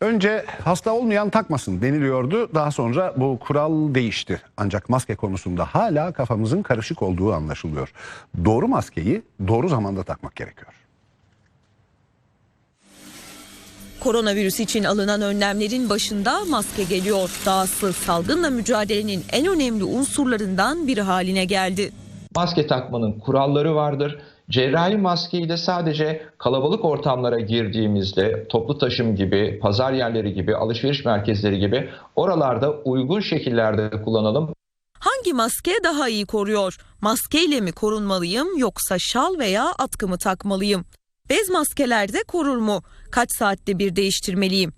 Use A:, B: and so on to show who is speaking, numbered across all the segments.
A: Önce hasta olmayan takmasın deniliyordu. Daha sonra bu kural değişti. Ancak maske konusunda hala kafamızın karışık olduğu anlaşılıyor. Doğru maskeyi doğru zamanda takmak gerekiyor.
B: Koronavirüs için alınan önlemlerin başında maske geliyor. Dahası salgınla mücadelenin en önemli unsurlarından biri haline geldi.
C: Maske takmanın kuralları vardır. Cerrahi maskeyi de sadece kalabalık ortamlara girdiğimizde toplu taşım gibi, pazar yerleri gibi, alışveriş merkezleri gibi oralarda uygun şekillerde kullanalım.
B: Hangi maske daha iyi koruyor? Maskeyle mi korunmalıyım yoksa şal veya atkı mı takmalıyım? Bez maskeler de korur mu? Kaç saatte bir değiştirmeliyim?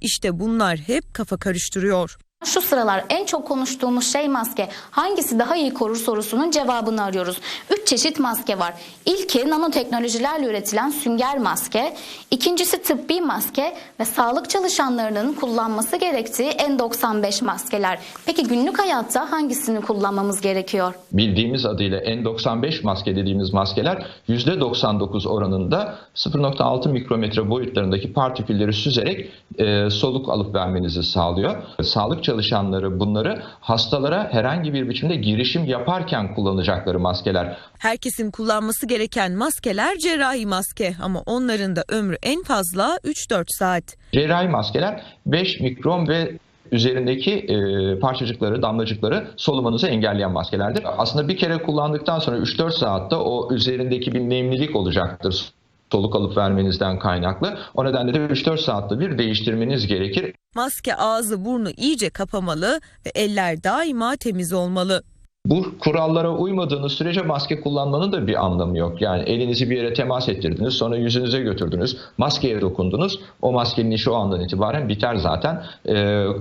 B: İşte bunlar hep kafa karıştırıyor.
D: Şu sıralar en çok konuştuğumuz şey maske. Hangisi daha iyi korur sorusunun cevabını arıyoruz. Üç çeşit maske var. İlki nanoteknolojilerle üretilen sünger maske. İkincisi tıbbi maske ve sağlık çalışanlarının kullanması gerektiği N95 maskeler. Peki günlük hayatta hangisini kullanmamız gerekiyor?
C: Bildiğimiz adıyla N95 maske dediğimiz maskeler %99 oranında 0.6 mikrometre boyutlarındaki partikülleri süzerek e, soluk alıp vermenizi sağlıyor. Sağlık çalışanları bunları hastalara herhangi bir biçimde girişim yaparken kullanacakları maskeler.
B: Herkesin kullanması gereken maskeler cerrahi maske ama onların da ömrü en fazla 3-4 saat.
C: Cerrahi maskeler 5 mikron ve üzerindeki e, parçacıkları, damlacıkları solumanızı engelleyen maskelerdir. Aslında bir kere kullandıktan sonra 3-4 saatte o üzerindeki bir nemlilik olacaktır soluk alıp vermenizden kaynaklı. O nedenle de 3-4 saatte bir değiştirmeniz gerekir.
B: Maske ağzı burnu iyice kapamalı ve eller daima temiz olmalı.
C: Bu kurallara uymadığınız sürece maske kullanmanın da bir anlamı yok. Yani elinizi bir yere temas ettirdiniz, sonra yüzünüze götürdünüz, maskeye dokundunuz. O maskenin işi o andan itibaren biter zaten. Ee,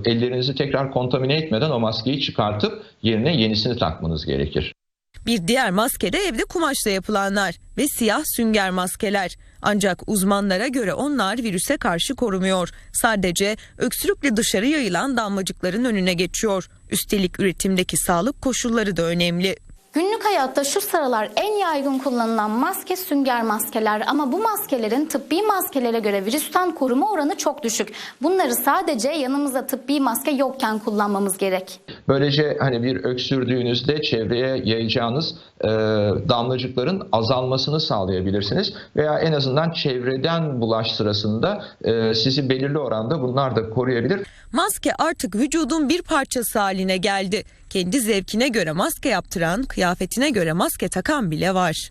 C: ellerinizi tekrar kontamine etmeden o maskeyi çıkartıp yerine yenisini takmanız gerekir.
B: Bir diğer maske de evde kumaşla yapılanlar ve siyah sünger maskeler. Ancak uzmanlara göre onlar virüse karşı korumuyor. Sadece öksürükle dışarı yayılan damlacıkların önüne geçiyor. Üstelik üretimdeki sağlık koşulları da önemli.
D: Günlük hayatta şu sıralar en yaygın kullanılan maske sünger maskeler ama bu maskelerin tıbbi maskelere göre virüsten koruma oranı çok düşük. Bunları sadece yanımızda tıbbi maske yokken kullanmamız gerek.
C: Böylece hani bir öksürdüğünüzde çevreye yayacağınız e, damlacıkların azalmasını sağlayabilirsiniz. Veya en azından çevreden bulaş sırasında e, sizi belirli oranda bunlar da koruyabilir.
B: Maske artık vücudun bir parçası haline geldi. Kendi zevkine göre maske yaptıran, kıyafetine göre maske takan bile var.